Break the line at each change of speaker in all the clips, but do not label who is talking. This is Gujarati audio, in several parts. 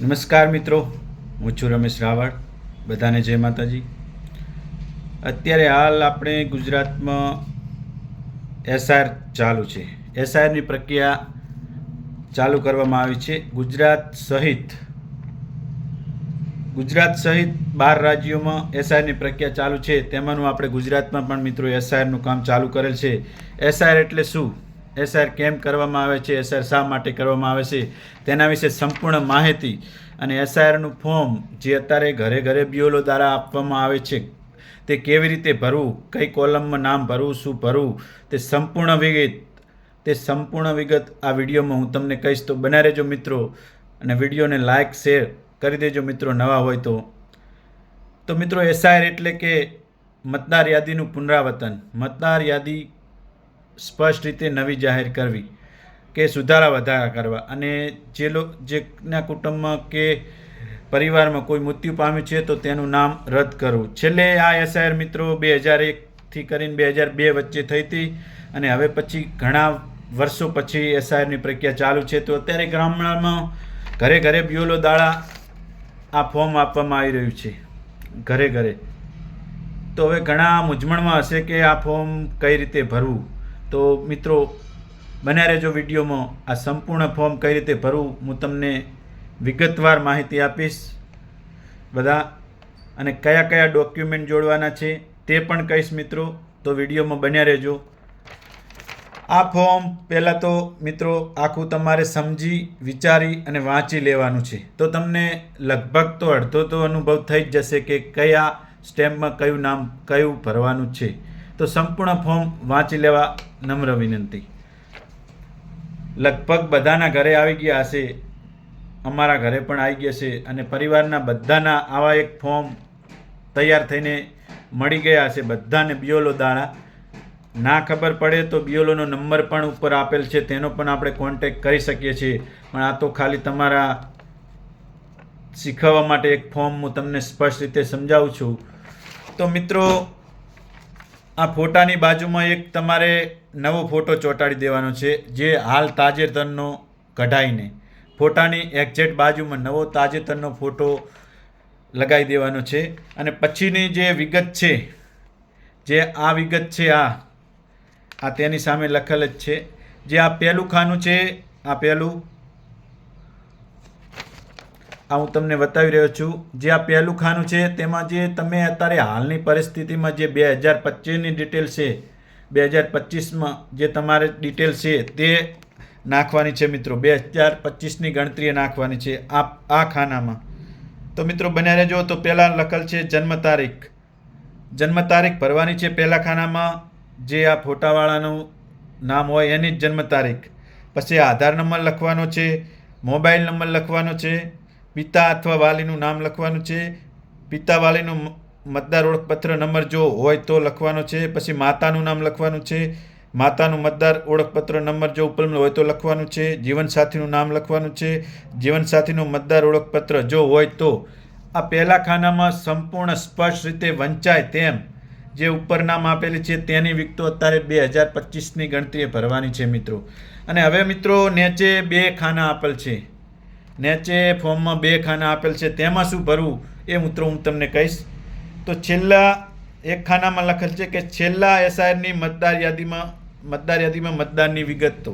નમસ્કાર મિત્રો, હું છું રમેશ રાવળ, બધાને જય માતાજી. અત્યારે હાલ આપણે ગુજરાતમાં એસઆર ચાલુ છે. એસઆરની પ્રક્રિયા ચાલુ કરવામાં આવી છે. ગુજરાત સહિત ગુજરાત સહિત બાર રાજ્યોમાં એસઆરની પ્રક્રિયા ચાલુ છે. તેમાંનું આપણે ગુજરાતમાં પણ મિત્રો એસઆરનું કામ ચાલુ કરેલ છે. એસઆર એટલે શું? એસઆર કેમ કરવામાં આવે છે એસઆર શા માટે કરવામાં આવે છે, તેના વિશે સંપૂર્ણ માહિતી અને એસઆરનું ફોર્મ જે અત્યારે ઘરે ઘરે બીઓલો દ્વારા આપવામાં આવે છે, તે કેવી રીતે ભરવું, કઈ કોલમમાં નામ ભરવું, શું ભરવું, તે સંપૂર્ણ વિગત, તે સંપૂર્ણ વિગત આ વિડીયોમાં હું તમને કહીશ. તો બના રહેજો મિત્રો અને વિડીયોને લાઇક શેર કરી દેજો મિત્રો નવા હોય તો. તો મિત્રો એસઆર એટલે કે મતદાર યાદીનું પુનરાવર્તન. મતદાર યાદી સ્પષ્ટ રીતે નવી જાહેર કરવી કે સુધારા વધારા કરવા. અને જે જેના કુટુંબમાં કે પરિવારમાં કોઈ મૃત્યુ પામ્યું છે, તો તેનું નામ રદ કરવું. છેલ્લે આ એસઆઈઆર મિત્રો બે હજાર એકથી કરીને બે હજાર બે વચ્ચે થઈ હતી અને હવે પછી ઘણા વર્ષો પછી એસઆઈઆરની પ્રક્રિયા ચાલુ છે. તો અત્યારે ગામડામાં ઘરે ઘરે બીઓલો દાળા આ ફોર્મ આપવામાં આવી રહ્યું છે. ઘરે ઘરે તો હવે ઘણા મૂંઝવણમાં હશે કે આ ફોર્મ કઈ રીતે ભરવું? તો મિત્રો બન્યા રહેજો વિડીયોમાં. આ સંપૂર્ણ ફોર્મ કઈ રીતે ભરવું, હું તમને વિગતવાર માહિતી આપીશ. બધા, અને કયા કયા ડોક્યુમેન્ટ જોડવાના છે તે પણ કહીશ મિત્રો. તો વિડીયોમાં બન્યા રહેજો. આ ફોર્મ પહેલાં તો મિત્રો આખું તમારે સમજી, વિચારી અને વાંચી લેવાનું છે. તો તમને લગભગ તો અડધો તો અનુભવ થઈ જ જશે કે કયા સ્ટેમ્પમાં કયું નામ, કયું ભરવાનું છે. તો સંપૂર્ણ ફોર્મ વાંચી લેવા નમ્ર વિનંતી. લગભગ બધાના ઘરે આવી ગયા હશે, અમારા ઘરે પણ આવી ગયા છે અને પરિવારના બધાના આવા એક ફોર્મ તૈયાર થઈને મળી ગયા હશે. બધાને બીઓલો દાણા. ના ખબર પડે તો બીઓલોનો નંબર પણ ઉપર આપેલ છે, તેનો પણ આપણે કોન્ટેક કરી શકીએ છીએ. પણ આ તો ખાલી તમારા શીખવવા માટે એક ફોર્મ હું તમને સ્પષ્ટ રીતે સમજાવું છું. તો મિત્રો આ ફોટાની બાજુમાં એક તમારે નવો ફોટો ચોંટાડી દેવાનો છે, જે હાલ તાજેતરનો કઢાઈને ફોટાની એક્ઝેક્ટ બાજુમાં નવો તાજેતરનો ફોટો લગાવી દેવાનો છે. અને પછીની જે વિગત છે, જે આ વિગત છે, આ આ તેની સામે લખેલ જ છે. જે આ પહેલું ખાનું છે, આ પહેલું આ હું તમને બતાવી રહ્યો છું. જે આ પહેલું ખાનું છે, તેમાં જે તમે અત્યારે હાલની પરિસ્થિતિમાં જે બે હજાર પચીસની ડિટેલ છે, બે હજાર પચીસમાં જે તમારે ડિટેલ છે તે નાખવાની છે મિત્રો. બે હજાર પચીસની ગણતરીએ નાખવાની છે આ આ ખાનામાં. તો મિત્રો બન્યા રહેજો. તો પહેલાં લખેલ છે જન્મ તારીખ. જન્મ તારીખ ભરવાની છે પહેલાં ખાનામાં. જે આ ફોટાવાળાનું નામ હોય એની જ જન્મ તારીખ. પછી આધાર નંબર લખવાનો છે, મોબાઈલ નંબર લખવાનો છે પિતા અથવા વાલીનું નામ લખવાનું છે. પિતા વાલીનું મતદાર ઓળખપત્ર નંબર જો હોય તો લખવાનો છે. પછી માતાનું નામ લખવાનું છે. માતાનું મતદાર ઓળખપત્ર નંબર જો ઉપલબ્ધ હોય તો લખવાનું છે. જીવનસાથીનું નામ લખવાનું છે. જીવનસાથીનું મતદાર ઓળખપત્ર જો હોય તો. આ પહેલા ખાનામાં સંપૂર્ણ સ્પષ્ટ રીતે વંચાય તેમ જે ઉપર નામ આપેલી છે તેની વિગતો અત્યારે બે હજાર પચીસની ગણતરીએ ભરવાની છે મિત્રો. અને હવે મિત્રો નીચે બે ખાના આપેલ છે. નીચે ફોર્મમાં બે ખાના આપેલ છે, તેમાં શું ભરવું એ મિત્રો હું તમને કહીશ. તો છેલ્લા એક ખાનામાં લખેલ છે કે છેલ્લા એસઆઈઆરની મતદાર યાદીમાં મતદાર યાદીમાં મતદારની વિગત. તો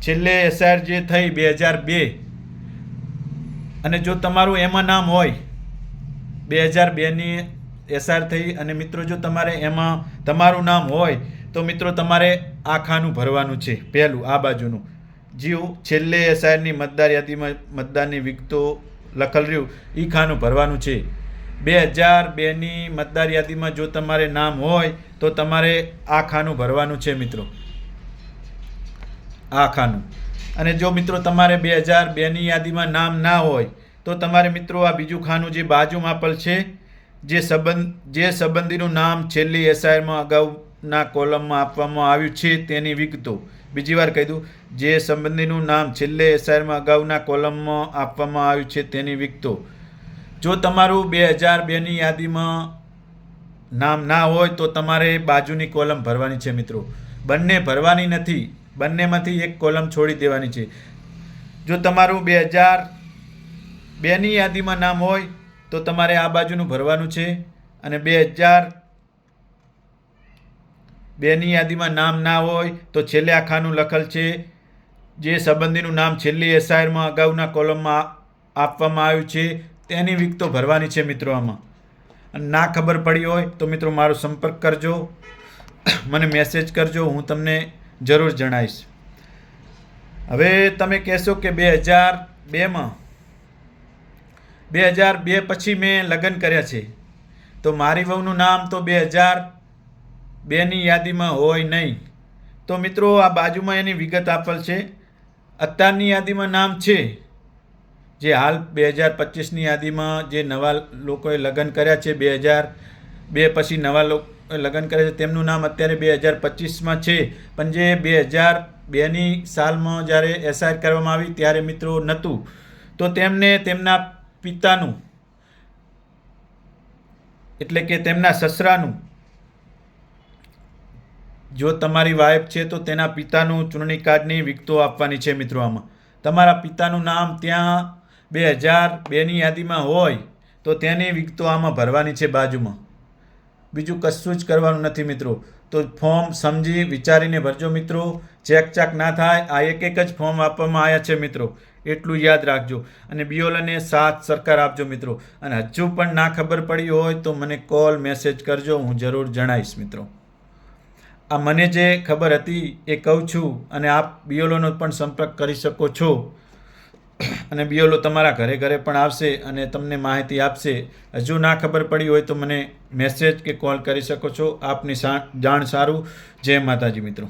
છેલ્લે એસઆઈઆર જે થઈ બે હજાર બે. અને જો તમારું એમાં નામ હોય, બે હજાર બેની એસઆર થઈ અને મિત્રો જો તમારે એમાં તમારું નામ હોય, તો મિત્રો તમારે આ ખાનું ભરવાનું છે, પહેલું, આ બાજુનું. જીવ છેલ્લે એસઆરની મતદાર યાદીમાં મતદારની વિગતો લખેલ રહ્યું. એ ખાનું ભરવાનું છે. બે હજાર બેની મતદાર યાદીમાં જો તમારે નામ હોય, તો તમારે આ ખાનું ભરવાનું છે મિત્રો. આ ખાનું. અને જો મિત્રો તમારે બે હજાર બેની યાદીમાં નામ ના હોય, તો તમારે મિત્રો આ બીજું ખાનું જે બાજુમાં આપેલ છે, જે સંબંધ, જે સંબંધીનું નામ છેલ્લી એસઆઈમાં અગાઉના કોલમમાં આપવામાં આવ્યું છે તેની વિગતો. બીજી વાર કહી દઉં, જે સંબંધીનું નામ છેલ્લે એસઆઈઆરમાં અગાઉના કોલમમાં આપવામાં આવ્યું છે તેની વિગતો. જો તમારું બે હજાર બેની યાદીમાં નામ ના હોય તો તમારે બાજુની કોલમ ભરવાની છે મિત્રો. બંને ભરવાની નથી, બંનેમાંથી એક કોલમ છોડી દેવાની છે. જો તમારું બે હજાર બેની યાદીમાં નામ હોય તો તમારે આ બાજુનું ભરવાનું છે અને બે હજાર બેની યાદીમાં નામ ના હોય તો છેલ્લે આ ખાનું લખેલ છે. જે સંબંધીનું નામ છેલ્લી એસઆઈઆરમાં અગાઉના કોલમમાં આપવામાં આવ્યું છે. તેની વિગતો ભરવાની છે મિત્રો આમાં. ના ખબર પડી હોય તો મિત્રો મારો સંપર્ક કરજો. મને મેસેજ કરજો, હું તમને જરૂર જણાવીશ. હવે તમે કહેશો કે બે હજાર બેમાં, બે હજાર બે પછી મેં લગ્ન કર્યા છે. તો મારી વહુનું નામ તો બે હજાર બેની યાદીમાં હોય નહીં. તો મિત્રો, આ બાજુમાં એની વિગત આપેલ છે. અત્યારની યાદીમાં નામ છે. જે હાલ બે હજાર પચીસની યાદીમાં જે નવા લોકોએ લગ્ન કર્યા છે, બે હજાર બે પછી નવા લોકો, લગ્ન કર્યા છે, તેમનું નામ અત્યારે બે હજાર પચીસમાં છે. પણ જે બે હજાર બેની સાલમાં જ્યારે એસઆર કરવામાં આવી ત્યારે મિત્રો નહોતું. તો તેમને તેમના પિતાનું, એટલે કે તેમના સસરાનું જો તમારી વાઈફ છે તો તેના પિતાનું ચૂંટણી કાર્ડની વિગતો આપવાની છે મિત્રો આમાં. તમારા પિતાનું નામ ત્યાં બે હજાર બેની યાદીમાં હોય તો તેની વિગતો આમાં ભરવાની છે બાજુમાં. બીજું કશું જ કરવાનું નથી મિત્રો. તો ફોર્મ સમજી વિચારીને ભરજો મિત્રો. ચેક ચાક ના થાય, આ એક એક જ ફોર્મ આપવામાં આવ્યા છે મિત્રો. એટલું યાદ રાખજો. અને બીઓલને સાથ સરકાર આપજો મિત્રો. અને હજુ પણ ના ખબર પડી હોય તો મને કોલ મેસેજ કરજો, હું જરૂર જણાવીશ મિત્રો. આ મને જે ખબર હતી એ કહું છું અને આપ બીઓલોનો પણ સંપર્ક કરી શકો છો. અને બીઓલો તમારા ઘરે ઘરે પણ આવશે અને તમને માહિતી આપશે. હજુ ના ખબર પડી હોય તો મને મેસેજ કે કોલ કરી શકો છો. આપની જાણ સારું. જય માતાજી મિત્રો.